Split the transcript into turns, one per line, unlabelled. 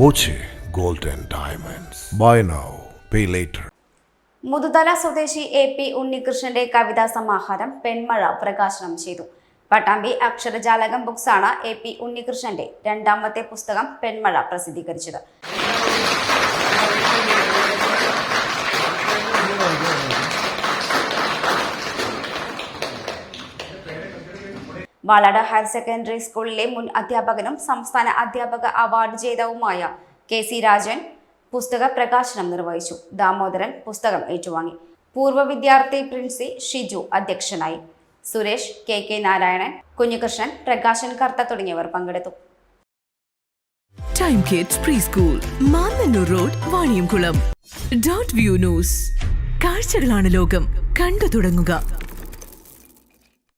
Boche gold and diamonds. Buy now pay later
Muthuthala സ്വദേശി A P ഉണ്ണികൃഷ്ണന്റെ കവിതാ സമാഹാരം പെൺമഴ പ്രകാശനം ചെയ്തു. പട്ടാമ്പി അക്ഷരജാലകം ബുക്സാണ് എ പി ഉണ്ണികൃഷ്ണന്റെ രണ്ടാമത്തെ പുസ്തകം പെൺമഴ പ്രസിദ്ധീകരിച്ചത്. വാളാട് ഹയർ സെക്കൻഡറി സ്കൂളിലെ മുൻ അധ്യാപകനും സംസ്ഥാന അധ്യാപക അവാർഡ് ജേതാവുമായ കെ സി രാജൻ പുസ്തക പ്രകാശനം നിർവഹിച്ചു. ദാമോദരൻ പുസ്തകം ഏറ്റുവാങ്ങി. പൂർവ വിദ്യാർത്ഥി പ്രിൻസി ഷിജു അധ്യക്ഷനായി. സുരേഷ് കെ കെ നാരായണൻ കുഞ്ഞുകൃഷ്ണൻ പ്രകാശൻ കർത്ത തുടങ്ങിയവർ പങ്കെടുത്തു.
Time kids pre school Mannannur road Vaniyamkulam dot view news കാഴ്ചകളാണ് ലോകം. കണ്ടു തുടങ്ങുക.